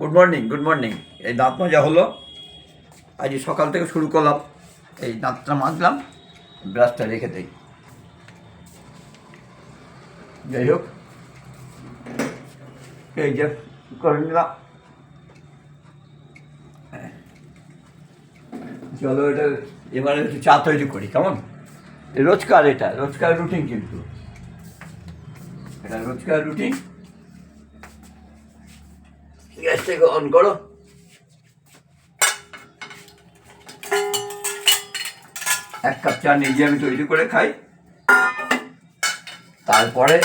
Good morning good morning এই দাঁত মাজা হলো। আজ সকাল থেকে শুরু করলাম। এই দাঁতটা মাজলাম, ব্রাশটা রেখে দেই। যাই হোক। এই যে করে নিলাম। চলো এটা এবারে একটু চা তৈরি করি, কেমন? রোজকার এটা, রোজকার রুটিন কিন্তু। এটা রোজকার রুটিন। গ্যাসটাকে অন করো। এক কাপ চা নিজে আমি তৈরি করে খাই। তারপরে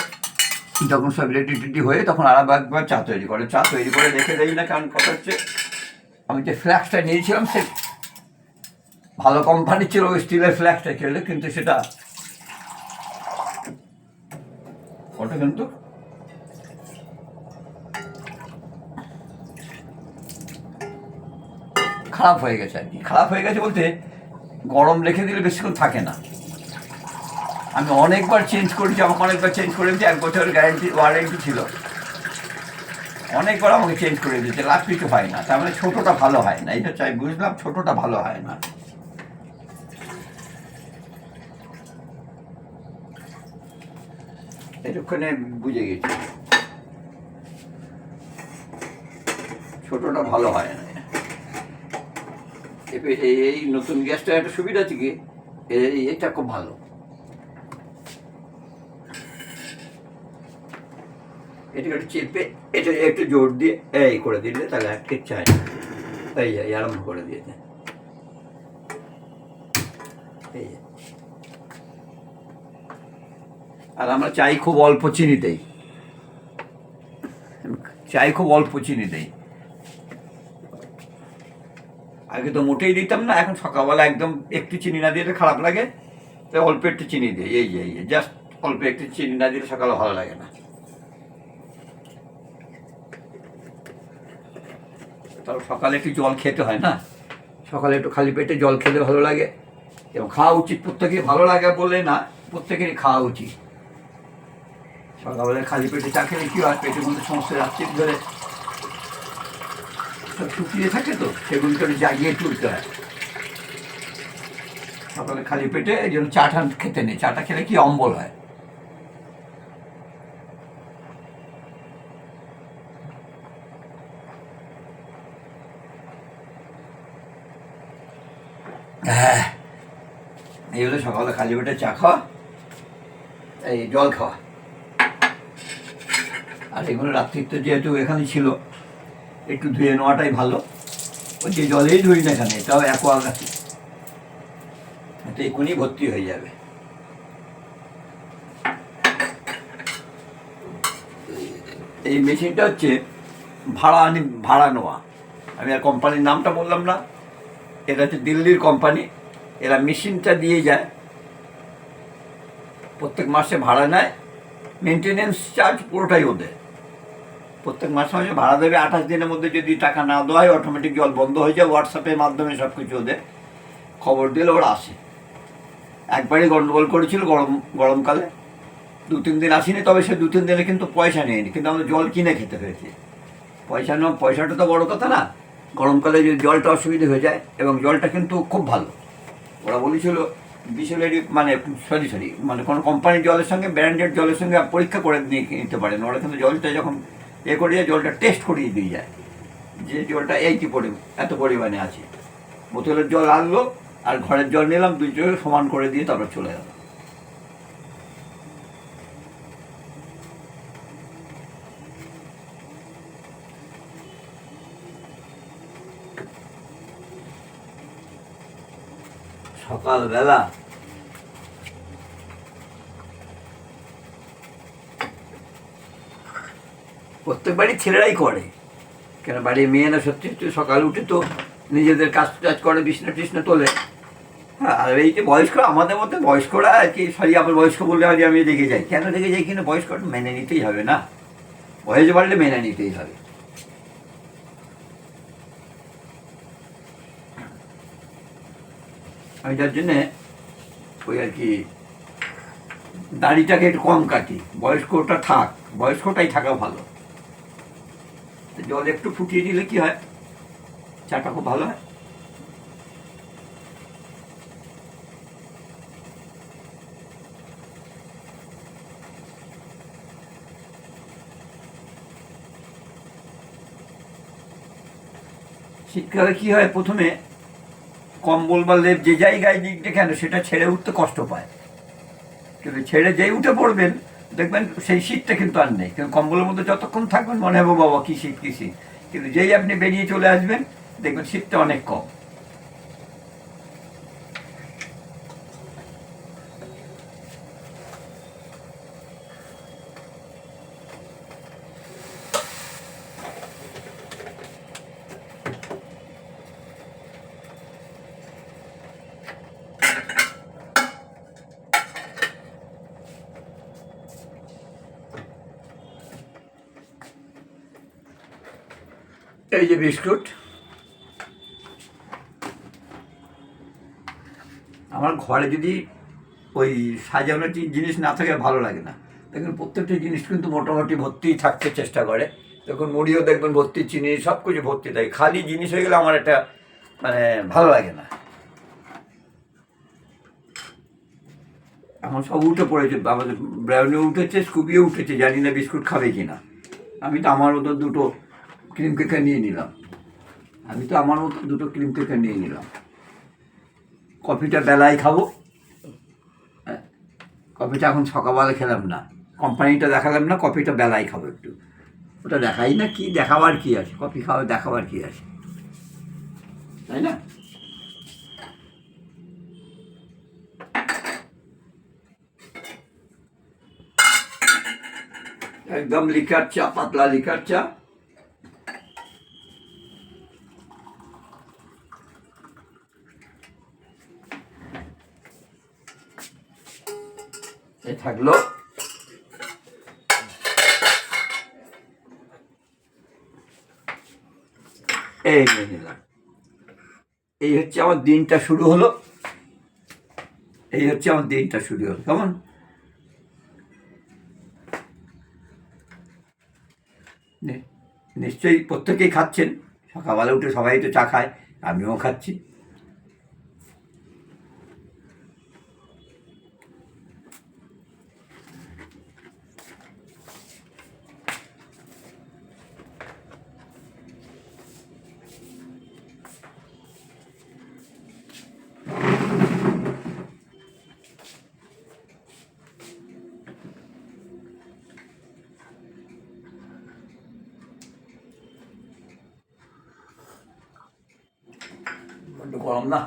যখন সব রেডি টেডি হয়ে তখন আর একবার চা তৈরি করে। চা তৈরি করে রেখে দেই না কারণ কথা হচ্ছে। আমি যে ফ্ল্যাক্সটা নিয়েছিলাম সে ভালো কোম্পানি ছিল, ওই স্টিলের ফ্ল্যাক্সটা খেলে, কিন্তু সেটা ওটা কিন্তু খারাপ হয়ে গেছে আর কি। খারাপ হয়ে গেছে বলতে গরম রেখে দিলে বেশিক্ষণ থাকে না। আমি অনেকবার চেঞ্জ করেছি, আমাকে অনেকবার চেঞ্জ করে দিয়েছি, এক বছরের গ্যারেন্টি ওয়ারেন্টি ছিল। অনেকবার আমাকে চেঞ্জ করে দিয়েছে লাভ কিছু হয় না। তার মানে ছোটোটা ভালো হয় না। এটা চাই, বুঝলাম ছোটোটা ভালো হয় না। এটুক্ষণে বুঝে গেছি। ছোটটা ভালো হয় না। এই নতুন গ্যাসটা একটা সুবিধা আছে কি? এই এটা খুব ভালো। এটাকে একটু চেপে এটা একটু জোর দিয়ে এই করে দিলে তাহলে চায় না। এই যে, এই আরম্ভ করে দিয়েছে। এই আর আমরা চাই খুব অল্প চিনি দেই। চাই খুব অল্প চিনি দেই। আগে তো মোটেই দিতাম না, এখন সকালবেলা একদম একটু চিনি না দিলে খারাপ লাগে। তাই অল্প একটু চিনি দিই, এই এই জাস্ট অল্প একটু চিনি না দিলে সকালে ভালো লাগে না। তার সকালে একটু জল খেতে হয় না? সকালে একটু খালি পেটে জল খেতে ভালো লাগে। এবং খাওয়া উচিত প্রত্যেকের ভালো লাগে বলে না, প্রত্যেকেরই খাওয়া উচিত। সকালবেলা খালি পেটে চা খেলে কি হয়? পেটের মধ্যে সমস্ত রাত্রি ধরে সব শুকিয়ে থাকে তো, সেগুলিকে একটু জাগিয়ে তুলতে হয়। সকালে খালি পেটে এই জন্য চাটা খেতে নেই, চাটা খেলে কি অম্বল হয়? হ্যাঁ এই হলো সকালে খালি পেটে চা খাওয়া, এই জল খাওয়া। আর এগুলো রাত্রির তো যেহেতু এখানে ছিল একটু ধুয়ে নেওয়াটাই ভালো। ওই যে জলেই ধুই না এখানে এটাও অ্যাকোয়া গাছে এটা এখনই ভর্তি হয়ে যাবে। এই মেশিনটা হচ্ছে ভাড়া আনি ভাড়া নেওয়া আমি আর কোম্পানির নামটা বললাম না। এটা হচ্ছে দিল্লির কোম্পানি এরা মেশিনটা দিয়ে যায়। প্রত্যেক মাসে ভাড়া নেয়। মেনটেনেন্স চার্জ পুরোটাই ওদের। প্রত্যেক মাসে মাসে ভাড়া দেবে, আঠাশ দিনের মধ্যে যদি টাকা না দেওয়া হয় অটোমেটিক জল বন্ধ হয়ে যায় হোয়াটসঅ্যাপের মাধ্যমে সব কিছু ওদের খবর দিলে ওরা আসে। একবারই গণ্ডগোল করেছিল গরম, গরমকালে। দু তিন দিন আসেনি, তবে সে দু তিন দিনে কিন্তু পয়সা নেয়নি, কিন্তু আমাদের জল কিনে খেতে হয়েছে। পয়সা নেওয়া পয়সাটা তো বড় কথা না। গরমকালে যদি জলটা অসুবিধা হয়ে যায়, এবং জলটা কিন্তু খুব ভালো। ওরা বলেছিল, বিসলেরি মানে সরি সরি মানে কোনো কোম্পানির জলের সঙ্গে ব্র্যান্ডেড জলের সঙ্গে পরীক্ষা করে নিতে পারেন। ওরা কিন্তু জলটা যখন এ করিয়ে জলটা টেস্ট করিয়ে দিয়ে যায়। যে জলটা এই কি পরি এত পরিমাণে আছে। বোতলের জল আনলো, আর ঘরের জল নিলাম, দুই জল সমান করে দিয়ে তারপর চলে গেল। সকালবেলা প্রত্যেক বাড়ির ছেলেরাই করে। কেন বাড়ির মেয়েরা সত্যি সত্যি সকালে উঠে তো নিজেদের কাজ টাজ করে, বিছনা টিছনা তোলে। হ্যাঁ আর এই যে বয়স্ক, আমাদের মধ্যে বয়স্করা আর কি, সরি, আবার বয়স্ক বললে হয়তো আমি রেগে যাই। কেন রেগে যাই? কিন্তু বয়স্কটা মেনে নিতেই হবে না। বয়স বাড়লে মেনে নিতেই হবে। আমি যার জন্যে ওই আর কি, দাড়িটাকে একটু কম কাটি। বয়স্কটা থাক, বয়স্কটাই থাকা ভালো। জল একটু ফুটিয়ে দিলে কি হয়? চাটা খুব ভালো হয়। শীতকালে কি হয়? প্রথমে কম্বল বা লেপ যে জায়গায় দিক দিয়ে কেন, সেটা ছেড়ে উঠতে কষ্ট পায়। কিন্তু ছেড়ে যেই উঠে পড়বেন দেখবেন সেই শীতটা কিন্তু আর নেই। কিন্তু কম্বলের মধ্যে যতক্ষণ থাকবেন মনে হবে, বাবা, কী শীত কী শীত। কিন্তু যেই আপনি বেরিয়ে চলে আসবেন, দেখবেন শীতটা অনেক কম। এই যে বিস্কুট। আমার ঘরে যদি ওই সাজানো জিনিস না থাকে, ভালো লাগে না। দেখুন, প্রত্যেকটা জিনিস কিন্তু মোটামুটি ভর্তি থাকতে চেষ্টা করে। দেখুন, মুড়িও দেখবেন, ভর্তি চিনি সব কিছু ভর্তি থাকে। খালি জিনিস হয়ে গেলে আমার একটা মানে ভালো লাগে না। এখন সব উঠে পড়েছে। আমাদের ব্রাউনিও উঠেছে স্কুবিও উঠেছে। জানি না বিস্কুট খাবে কি না আমি তো আমার মতো দুটো ক্রিম কেকার নিয়ে নিলাম। আমি তো আমার মতো দুটো ক্রিম কেকার নিয়ে নিলাম। কফিটা বেলায় খাব। হ্যাঁ, কফিটা এখন সকালবেলা খেলাম না। কোম্পানিটা দেখালাম না কফিটা বেলায় খাব একটু। ওটা দেখাই না কি দেখাবার কি আছে? কফি খাওয়া দেখাবার কি আছে? তাই না? একদম লিকার চা পাতলা লিকার চা। এ থাকল। এই নিলাম। এই হচ্ছে আমার দিনটা শুরু হলো। এই হচ্ছে আমার দিনটা শুরু হলো। কেমন? নিশ্চয়ই প্রত্যেকেই খাচ্ছেন। সকালবেলা উঠে সবাই তো চা খায়, আমিও খাচ্ছি। গরম না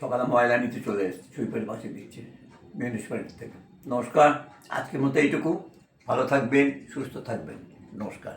সকালে ময়লা নিতে চলে এসছে সুইপারের পাশে দিচ্ছে মিউনিসিপ্যালিটি থেকে। নমস্কার, আজকের মতো এইটুকু। ভালো থাকবেন, সুস্থ থাকবেন। নমস্কার।